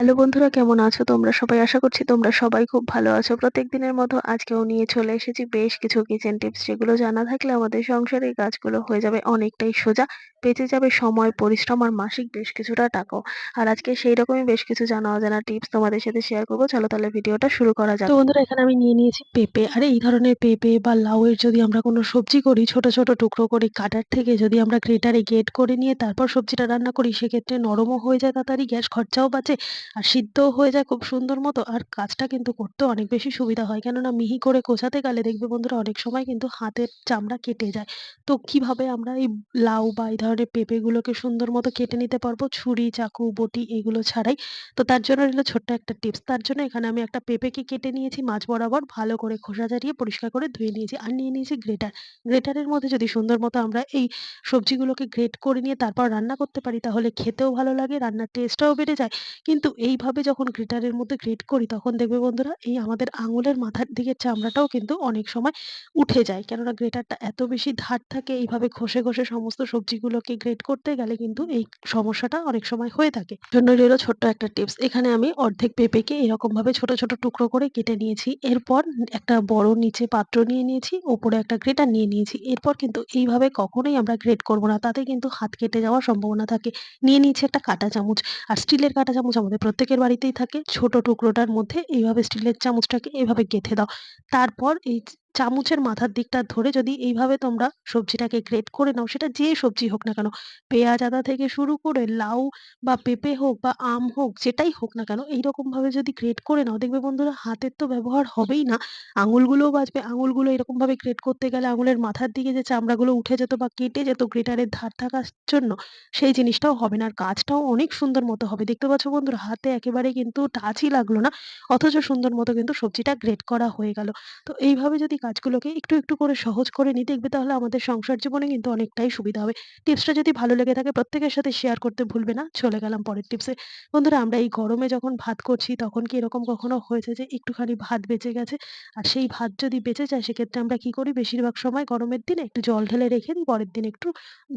Hello বন্ধুরা কেমন আছো তোমরা সবাই? আশা করছি তোমরা সবাই খুব ভালো আছো। প্রত্যেক দিনের মতো আজকেও নিয়ে চলে এসেছি বেশ কিছু কিচেন টিপস যেগুলো জানা থাকলে আমাদের সংসারের কাজগুলো হয়ে যাবে অনেকটাই সোজা। বেঁচে যাবে সময়, পরিশ্রম আর মাসিক বেশ কিছুটা টাকাও। আর আজকে সেই রকমই বেশ কিছু জানা অজানা টিপস তোমাদের সাথে শেয়ার করব চলো তাহলে ভিডিওটা শুরু করা যাক। তো বন্ধুরা এখানে আমি নিয়ে নিয়েছি পেঁপে। আর এই ধরনের পেঁপে বা লাউয়ের যদি আমরা কোনো সবজি করি ছোট, ছোট টুকরো করে কাটার থেকে যদি আমরা গ্রেটারে গ্রেট করে নিয়ে তারপর সবজিটা রান্না করি সেক্ষেত্রে নরমও হয়ে যায় তাড়াতাড়ি, গ্যাস খরচাও বাঁচে আর সিদ্ধও হয়ে যায় খুব সুন্দর মতো। আর কাজটা কিন্তু করতেও অনেক বেশি সুবিধা হয়। কেননা মিহি করে কোচাতে গেলে দেখবে বন্ধুরা অনেক সময় কিন্তু হাতের চামড়া কেটে যায়। তো কীভাবে আমরা এই লাউ বা এই ধরনের পেঁপেগুলোকে সুন্দর মতো কেটে নিতে পারব? ছুরি, চাকু, বটি এগুলো ছাড়াই। তো তার জন্য রইল ছোট্ট একটা টিপস। তার জন্য এখানে আমি একটা পেঁপেকে কেটে নিয়েছি, মাছ বরাবর ভালো করে খোসা ছাড়িয়ে পরিষ্কার করে ধুয়ে নিয়েছি। আর নিয়ে নিয়েছি গ্রেটার। গ্রেটারের মধ্যে যদি সুন্দর মতো আমরা এই সবজিগুলোকে গ্রেট করে নিয়ে তারপর রান্না করতে পারি, তাহলে খেতেও ভালো লাগে, রান্নার টেস্টটাও বেড়ে যায়। কিন্তু এইভাবে যখন গ্রেটারের মধ্যে গ্রেট করি, তখন দেখবে বন্ধুরা, এই আমাদের আঙুলের মাথার দিকের চামড়াটাও কিন্তু অনেক সময় উঠে যায়। কেননা গ্রেটারটা এত বেশি ধার থাকে, এইভাবে ঘষে ঘষে সমস্ত সবজিগুলোকে গ্রেট করতে গেলে কিন্তু এই সমস্যাটা অনেক সময় হয়ে থাকে। জন্য রইল ছোট্ট একটা টিপস। এখানে আমি অর্ধেক পেঁপেকে এরকম ভাবে ছোট ছোট টুকরো করে কেটে নিয়েছি। এরপর একটা বড় নিচে পাত্র নিয়ে নিয়েছি, ওপরে একটা গ্রেটার নিয়ে নিয়েছি। এরপর কিন্তু এইভাবে কখনোই আমরা গ্রেট করব না। তাতে কিন্তু হাত কেটে যাওয়ার সম্ভাবনা থাকে। নিয়ে নিয়েছি একটা কাঁটা চামচ। আর স্টিলের কাঁটা চামচ আমাদের প্রত্যেকের বাড়িতেই থাকে। ছোট টুকরোটার মধ্যে এইভাবে স্টিলের চামচটাকে এভাবে গেঁথে দাও। তারপর এই চামচের মাথার দিকটা ধরে যদি এইভাবে তোমরা সবজিটাকে গ্রেট করে নাও, সেটা যে সবজি হোক না কেন, পেঁয়াজ আদা থেকে শুরু করে লাউ বা পেঁপে হোক বা আম হোক, যেটাই হোক না কেন এইরকম ভাবে যদি গ্রেট করে নাও, দেখবে বন্ধুরা হাতের তো ব্যবহার হবেই না। আঙুলগুলোও বাঁচবে আঙুলগুলো এরকম ভাবে গ্রেট করতে গেলে আঙুলের মাথার দিকে যে চামড়াগুলো উঠে যেত বা কেটে যেত গ্রেটারের ধার থাকার জন্য, সেই জিনিসটাও হবে না। আর কাজটাও অনেক সুন্দর মতো হবে। দেখতে পাচ্ছ বন্ধুরা, হাতে একেবারে কিন্তু টাচই লাগল না, অথচ সুন্দর মতো কিন্তু সবজিটা গ্রেট করা হয়ে গেল। তো এইভাবে যদি কাজগুলোকে একটু একটু করে সহজ করে নিই দেখবে তাহলে আমাদের সংসার জীবনে কিন্তু অনেকটাই সুবিধা হবে। টিপসটা যদি ভালো লেগে থাকে প্রত্যেকের সাথে শেয়ার করতে ভুলবে না। চলে গেলাম পরের টিপসে বন্ধুরা, আমরা এই গরমে যখন ভাত করছি তখন কি এরকম কখনো হয়েছে যে একটুখানি ভাত বেঁচে গেছে? আর সেই ভাত যদি বেঁচে যায় সেক্ষেত্রে আমরা কি করি? বেশিরভাগ সময় গরমের দিনে একটু জল ঢেলে রেখে দিই, পরের দিন একটু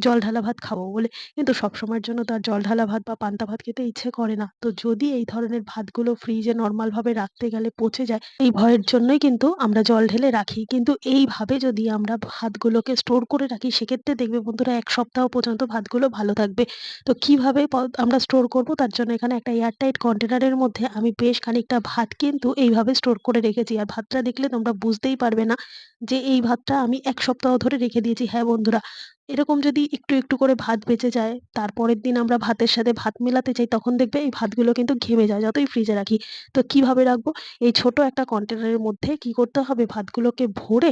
জল ঢালা ভাত খাব বলে। কিন্তু সবসময়ের জন্য তার জল ঢালা ভাত বা পান্তা ভাত খেতে ইচ্ছে করে না। তো যদি এই ধরনের ভাতগুলো ফ্রিজে নরমাল ভাবে রাখতে গেলে পচে যায়, এই ভয়ের জন্যই কিন্তু আমরা জল ঢেলে রাখি। কিন্তু এইভাবে যদি আমরা ভাতগুলোকে স্টোর করে রাখি, সেক্ষেত্রে দেখবে বন্ধুরা এক সপ্তাহ পর্যন্ত ভাতগুলো ভালো থাকবে। তো কীভাবে আমরা স্টোর করব? তার জন্য এখানে একটা এয়ারটাইট কন্টেনারের মধ্যে আমি বেশ খানিকটা ভাত কিন্তু এইভাবে স্টোর করে রেখেছি। আর ভাতটা দেখলে তোমরা বুঝতেই পারবে না যে এই ভাতটা আমি এক সপ্তাহ ধরে রেখে দিয়েছি। হ্যাঁ বন্ধুরা এরকম যদি একটু একটু করে ভাত বেঁচে যায়, তারপরের দিন আমরা ভাতের সাথে ভাত মেলাতে চাই তখন দেখবে এই ভাতগুলো কিন্তু ঘেমে যায়, যতই ফ্রিজে রাখি। তো কীভাবে রাখব? এই ছোট একটা কন্টেনারের মধ্যে কি করতে হবে? ভাতগুলোকে ভরে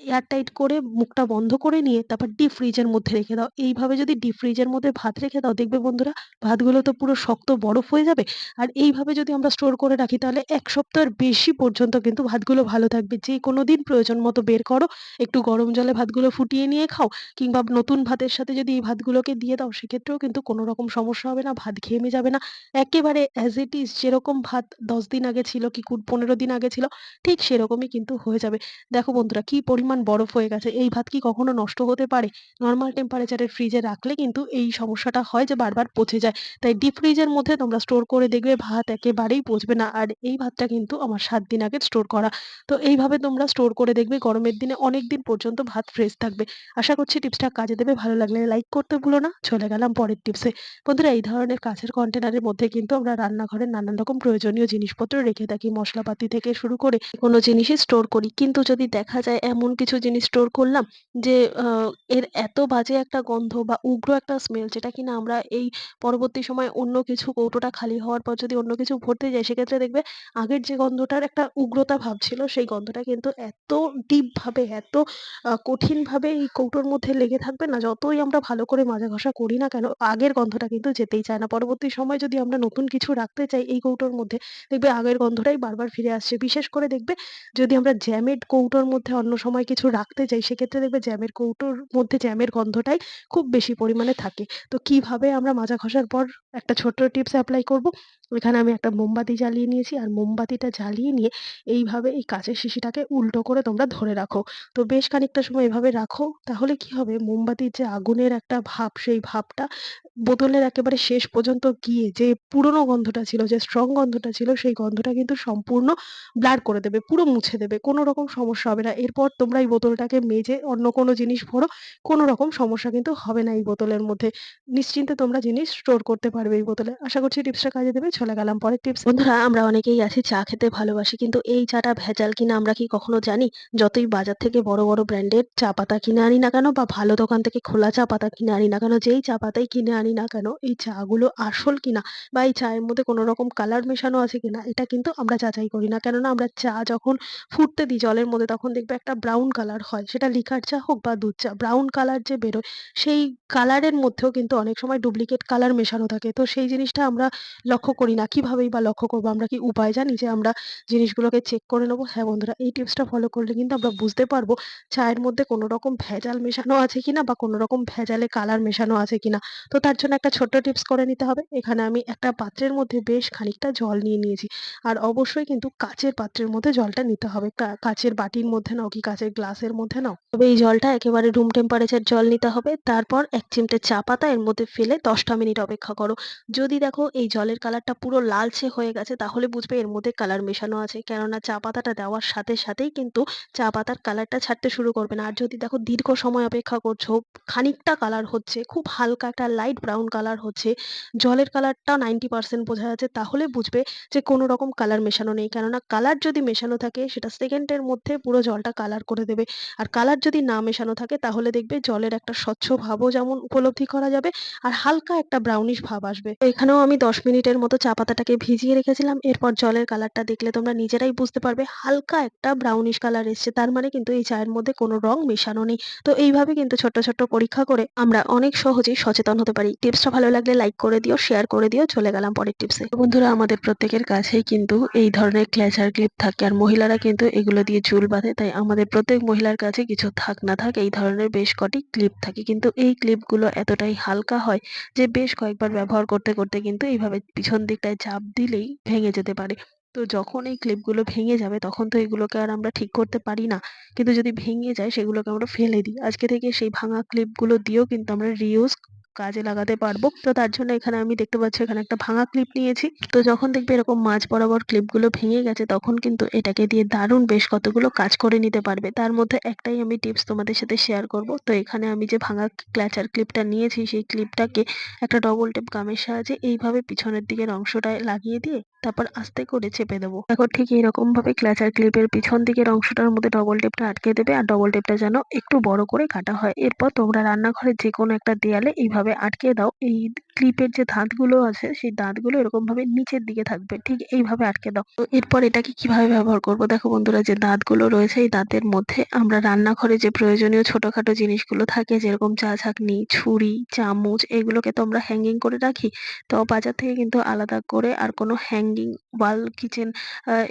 এয়ারটাইট করে মুখটা বন্ধ করে নিয়ে তারপর ডিপ ফ্রিজের মধ্যে রেখে দাও। এইভাবে যদি ডিপ ফ্রিজের মধ্যে ভাত রেখে দাও, দেখবে বন্ধুরা, ভাতগুলো তো পুরো শক্ত বরফ হয়ে যাবে। আর এইভাবে যদি আমরা স্টোর করে রাখি, তাহলে এক সপ্তাহের বেশি পর্যন্ত কিন্তু ভাতগুলো ভালো থাকবে। যে কোনো দিন প্রয়োজন মতো বের করো, একটু গরম জলে ভাতগুলো ফুটিয়ে নিয়ে খাও, কিংবা নতুন ভাতের সাথে যদি এই ভাতগুলোকে দিয়ে দাও, সেক্ষেত্রেও কিন্তু কোনো রকম সমস্যা হবে না, ভাত ঘেমে যাবে না। একেবারে অ্যাজ ইট ইজ যেরকম ভাত দশ দিন আগে ছিল কি পনেরো দিন আগে ছিল, ঠিক সেরকমই কিন্তু হয়ে যাবে। দেখো বন্ধুরা, কি পরিমাণ বরফ হয়ে গেছে। এই ভাত কি কখনো নষ্ট হতে পারে? নর্মাল টেম্পারেচারের ফ্রিজে রাখলে কিন্তু এই সমস্যাটা হয় যে বারবার পচে যায়। তাই ডিপ ফ্রিজের মধ্যে তোমরা স্টোর করে দেখবে ভাত একেবারেই পচবে না। আর এই ভাতটা কিন্তু আমার সাত দিন আগে স্টোর করা। তো এইভাবে তোমরা স্টোর করে দেখবে গরমের দিনে অনেক দিন পর্যন্ত ভাত ফ্রেশ থাকবে। আশা করছি টিপসটা কাজে দেবে। ভালো লাগলে লাইক করতে ভুলো না। চলে গেলাম পরের টিপসে বন্ধুরা, এই ধরনের কাছের কন্টেনারের মধ্যে কিন্তু আমরা রান্নাঘরের নানান রকম প্রয়োজনীয় জিনিসপত্র রেখে থাকি। মশলাপাতি থেকে শুরু করে কোনো জিনিসই স্টোর করি। কিন্তু যদি দেখা যায় এমন কিছু জিনিস স্টোর করলাম যে এর এত বাজে একটা গন্ধ বা উগ্র একটা স্মেল যেটা কিনা আমরা এই পরবর্তী সময়ে অন্য কিছু কৌটোটা খালি হওয়ার পর যদি অন্য কিছু ভরতে যাই, সেক্ষেত্রে দেখবে আগের যে গন্ধটার একটা উগ্রতা ভাব ছিল, সেই গন্ধটা কিন্তু এত ডিপ ভাবে, এত কঠিন ভাবে এই কৌটোর মধ্যে লেগে থাকবে না, যতই আমরা ভালো করে মাজা ঘষা করি না কেন, আগের গন্ধটা কিন্তু যেতেই চায় না। পরবর্তী সময় যদি আমরা নতুন কিছু রাখতে চাই এই কৌটোর মধ্যে, দেখবে আগের গন্ধটাই বারবার ফিরে আসছে। বিশেষ করে দেখবে যদি আমরা জ্যামেড কৌটোর মধ্যে অন্য সময় কিছু রাখতে চাই সেক্ষেত্রে দেখবে জ্যামের কৌটোর মধ্যে জ্যামের গন্ধটাই খুব বেশি পরিমাণে থাকে। তো কীভাবে আমরা মাজা ঘষার পর একটা ছোট্ট টিপস অ্যাপ্লাই করব। এখানে আমি একটা মোমবাতি জ্বালিয়ে নিয়েছি আর মোমবাতিটা জ্বালিয়ে নিয়ে এইভাবে এই কাঁচের শিশিটাকে উল্টো করে তোমরা ধরে রাখো। তো বেশ খানিকটা সময় এভাবে রাখো তাহলে কি হবে মোমবাতির যে আগুনের একটা ভাব সেই ভাবটা বোতলের একেবারে শেষ পর্যন্ত গিয়ে যে পুরনো গন্ধটা ছিল, যে স্ট্রং গন্ধটা ছিল সেই গন্ধটা কিন্তু সম্পূর্ণ ব্লার করে দেবে, পুরো মুছে দেবে। কোনো রকম সমস্যা হবে না। এরপর তোমরা এই বোতলটাকে মেজে অন্য কোনো জিনিস ভরো, কোনো রকম সমস্যা কিন্তু হবে না এই বোতলের মধ্যে। নিশ্চিন্তে তোমরা জিনিস স্টোর করতে পারবে এই বোতলে। আশা করছি টিপসটা কাজে দেবে। চলে গেলাম পরের টিপস। বন্ধুরা আমরা অনেকেই আছি চা খেতে ভালোবাসি কিন্তু এই চাটা ভেজাল কিনা আমরা কি কখনো জানি? যতই বাজার থেকে বড়, বড় ব্র্যান্ডের চা পাতা কিনে আনি না কেন বা ভালো দোকান থেকে খোলা চা পাতা কিনে আনি না কেন, যেই চা পাতাই কিনে আনি না কেন এই চাগুলো আসল কিনা বা এই চায়ের মধ্যে কোনো রকম কালার মেশানো আছে কিনা এটা কিন্তু আমরা যাচাই করি না। কেননা আমরা চা যখন ফুটতে দিই জলের মধ্যে তখন দেখবে একটা ব্রাউন কালার হয়। সেটা লিকার চা হোক বা দুধ চা। ব্রাউন কালার যে বেরোয় সেই কালারের মধ্যেও কিন্তু অনেক সময় ডুপ্লিকেট কালার মেশানো থাকে। তো সেই জিনিসটা আমরা লক্ষ্য করি না। কিভাবেই বা লক্ষ্য করব আমরা কি উপায় জানি যে আমরা জিনিসগুলোকে চেক করে নেব হ্যাঁ বন্ধুরা, এই টিপসটা ফলো করলে কিন্তু আমরা বুঝতে পারব চায়ের মধ্যে কোনো রকম ভেজাল মেশানো আছে কিনা বা কোনো রকম ভেজালে কালার মেশানো আছে কিনা। তো তার জন্য একটা ছোট্ট টিপস করে নিতে হবে। এখানে আমি একটা পাত্রের মধ্যে বেশ খানিকটা জল নিয়ে নিয়েছি। আর অবশ্যই কিন্তু কাচের পাত্রের মধ্যে জলটা নিতে হবে। কাচের বাটির মধ্যে নাও কি কাচের গ্লাসের মধ্যে নাও। তবে এই জলটা একেবারে রুম টেম্পারেচার জল নিতে হবে। তারপর এক চিমটে চা পাতা এর মধ্যে ফেলে দশটা মিনিট অপেক্ষা করো। যদি দেখো এই জলের কালারটা পুরো লালচে হয়ে গেছে তাহলে বুঝবে এর মধ্যে কালার মেশানো আছে। কেননা চা পাতাটা দেওয়ার সাথে সাথেই কিন্তু চা পাতার কালারটা ছাড়তে শুরু করবে না। আর যদি দেখো দীর্ঘ সময় অপেক্ষা করছ, খানিকটা কালার হচ্ছে, খুব হালকা একটা লাইট ব্রাউন কালার হচ্ছে, জলের কালারটা 90% বোঝা যাচ্ছে তাহলে বুঝবে যে কোনো রকম কালার মেশানো নেই। কেননা কালার যদি মেশানো থাকে সেটা সেকেন্ডের মধ্যে পুরো জলটা কালার করে দেবে। আর কালার যদি না মেশানো থাকে তাহলে দেখবে জলের একটা স্বচ্ছ ভাবও যেমন উপলব্ধি করা যাবে আর হালকা একটা ব্রাউনিশ ভাব আসবে। এখানেও আমি ১০ মিনিটের মতো চা পাতাটাকে ভিজিয়ে রেখেছিলাম। এরপর জলের কালারটা দেখলে তোমরা নিজেরাই বুঝতে পারবে হালকা একটা ব্রাউনিশ কালার এসছে। তার মানে কিন্তু এই চায়ের মধ্যে কোনো রং মেশানো নেই। তো এইভাবে কিন্তু ছোট্ট, ছোট্ট পরীক্ষা করে আমরা অনেক সহজেই সচেতন হতে পারি। টিপসটা ভালো লাগলে লাইক করে দিও, শেয়ার করে দিও। চলে গেলাম পরের টিপসে। বন্ধুরা আমাদের প্রত্যেকের কাছেই কিন্তু এই ধরনের ক্ল্যাচার ক্লিপ থাকে আর মহিলারা কিন্তু এগুলো দিয়ে চুল বাঁধে। তাই আমাদের প্রত্যেক মহিলার কাছে কিছু থাক না থাক এই ধরনের বেশ কটি ক্লিপ থাকে। কিন্তু এই ক্লিপগুলো এতটাই হালকা হয় যে বেশ কয়েকবার ব্যবহার করতে, করতে কিন্তু এইভাবে পিছন দিকটায় চাপ দিলেই ভেঙে যেতে পারে। তো যখন এই ক্লিপগুলো ভেঙে যাবে তখন তো এগুলোকে আর আমরা ঠিক করতে পারি না। কিন্তু যদি ভেঙে যায় সেগুলোকে আমরা ফেলে দিই। আজকে থেকে সেই ভাঙা ক্লিপগুলো দিয়েও কিন্তু আমরা রিউজ কাজে লাগাতে পারব। তো তার জন্য এখানে আমি দেখতে পাচ্ছি এখানে একটা ভাঙা ক্লিপ নিয়েছি। তো যখন দেখবে এরকম মাঝ বরাবর ক্লিপগুলো ভেঙে গেছে, তখন কিন্তু এটাকে দিয়ে দারুণ বেশ কতগুলো কাজ করে নিতে পারবে। তার মধ্যে একটাই আমি টিপস তোমাদের সাথে শেয়ার করব। তো এখানে আমি যে ভাঙা ক্ল্যাচার ক্লিপটা নিয়েছি, সেই ক্লিপটাকে একটা ডবল টেপ গামের সাহায্যে এইভাবে পিছনের দিকের অংশটায় লাগিয়ে দিয়ে তারপর আস্তে করে চেপে দেবো। এখন ঠিক এরকম ভাবে ক্ল্যাচার ক্লিপের পিছন দিকের অংশটার মধ্যে ডবল টেপটা আটকে দেবে আর ডবল টেপটা যেন একটু বড় করে কাটা হয়। এরপর তোমরা রান্নাঘরের যেকোনো একটা দেয়ালে এইভাবে আটকে দাও। এই ক্লিপের যে দাঁতগুলো আছে সেই দাঁতগুলো এরকম ভাবে নিচের দিকে থাকবে। ঠিক এইভাবে আটকে দাও। তো এরপর এটাকে কীভাবে ব্যবহার করব দেখো বন্ধুরা যে দাঁতগুলো রয়েছে এই দাঁতের মধ্যে আমরা রান্নাঘরে যে প্রয়োজনীয় ছোটখাটো জিনিসগুলো থাকে যেরকম চা ছাঁকনি, ছুরি, চামচ এগুলোকে তো আমরা হ্যাঙ্গিং করে রাখি। তো বাজার থেকে কিন্তু আলাদা করে আর কোনো হ্যাঙ্গিং ওয়াল কিচেন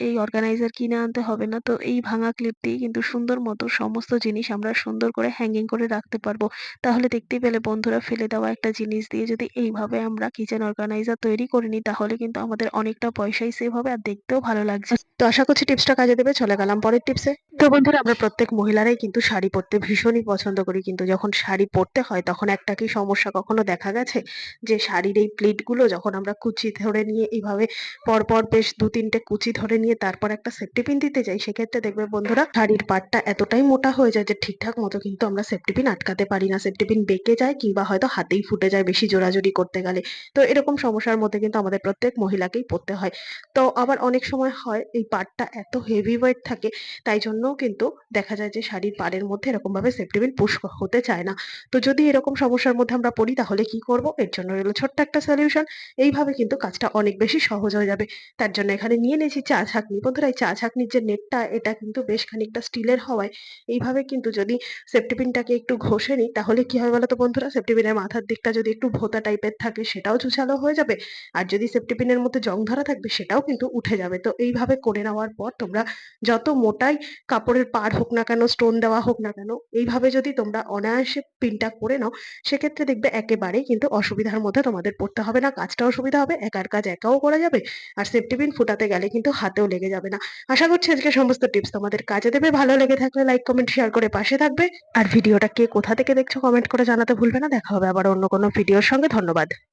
এই অর্গানাইজার কিনে আনতে হবে না। তো এই ভাঙা ক্লিপ দিয়েই কিন্তু সুন্দর মতো সমস্ত জিনিস আমরা সুন্দর করে হ্যাঙ্গিং করে রাখতে পারব। তাহলে দেখতেই পেলে বন্ধুরা ফেলে দেওয়া একটা জিনিস দিয়ে যদি এইভাবে আমরা কিচেন অর্গানাইজার তৈরি করে নিই তাহলে কিন্তু আমাদের অনেকটা পয়সাই সেভ হবে আর দেখতেও ভালো লাগছে। তো আশা করছি টিপসটা কাজে দেবে। চলে গেলাম পরের টিপসে। তো বন্ধুরা, আমরা প্রত্যেক মহিলারাই কিন্তু শাড়ি পরতে ভীষণই পছন্দ করি। কিন্তু যখন শাড়ি পরতে হয়, তখন একটা কি সমস্যা কখনো দেখা গেছে? যে শাড়ির এই প্লিটগুলো যখন আমরা কুচি ধরে নিয়ে এইভাবে পরপর বেশ দু তিনটে কুচি ধরে নিয়ে তারপর একটা সেফটি পিন দিতে যাই, সেক্ষেত্রে দেখবে বন্ধুরা, শাড়ির পাড়টা এতটাই মোটা হয়ে যায় যে ঠিকঠাক মতো কিন্তু আমরা সেফটি পিন আটকাতে পারি না। সেফটি পিন বেঁকে যায় কিংবা হয়তো হাতেই ফুটে যায়, বেশি জোরাজুরি করতে গেলে। তো এরকম সমস্যার মধ্যে কিন্তু আমাদের প্রত্যেক মহিলাকেই পড়তে হয়। তো আবার অনেক সময় হয়, এই পাড়টা এত হেভি ওয়েট থাকে, তাই জন্যও কিন্তু দেখা যায় যে শাড়ির পাড়ের মধ্যে এরকমভাবে সেফটি পিন পুশ হতে চায় না। তো যদি এরকম সমস্যার মধ্যে আমরা পড়ি, তাহলে কি করব? এর জন্য রইল ছোট্ট একটা সলিউশন। এইভাবে কিন্তু কাজটা অনেক বেশি সহজ হয়ে যাবে। তার জন্য এখানে নিয়ে নিয়েছি চা ছাঁকনি। বন্ধুরা, এই চা ছাঁকনির যে নেটটা এটা কিন্তু বেশ খানিকটা স্টিলের হওয়ায়, এইভাবে কিন্তু যদি সেফটি পিনটাকে একটু ঘষে নিই, তাহলে কি হয় বলতো বন্ধুরা? সেফটি পিনের মাথার দিকটা যদি একটু ভোঁতা টাইপের জংয়ের থাকে সেটাও ছুছালো হয়ে যাবে। আর যদি সেফটি পিনের মধ্যে জং ধরা থাকবে সেটাও কিন্তু উঠে যাবে। তো এইভাবে করে নেওয়ার পর তোমরা যত মোটাই কাপড়ের পাড় হোক না কেন স্টোন দেওয়া হোক না কেন, এইভাবে যদি তোমরা অনায়াসে পিনটা করে নাও, সেক্ষেত্রে দেখবে একেবারেই কিন্তু অসুবিধার মধ্যে তোমাদের পড়তে হবে না কাজটাও সুবিধা হবে, একার কাজ একাও করা যাবে। আর সেফটি পিন ফুটাতে গেলে কিন্তু হাতেও লেগে যাবে না। আশা করছি আজকে সমস্ত টিপস তোমাদের কাজে দেবে। ভালো লেগে থাকলে লাইক কমেন্ট শেয়ার করে পাশে থাকবে। আর ভিডিওটা কে কোথা থেকে দেখছ কমেন্ট করে জানাতে ভুলবে না। দেখা হবে আবার অন্য কোনো ভিডিওর সঙ্গে। ধন্যবাদ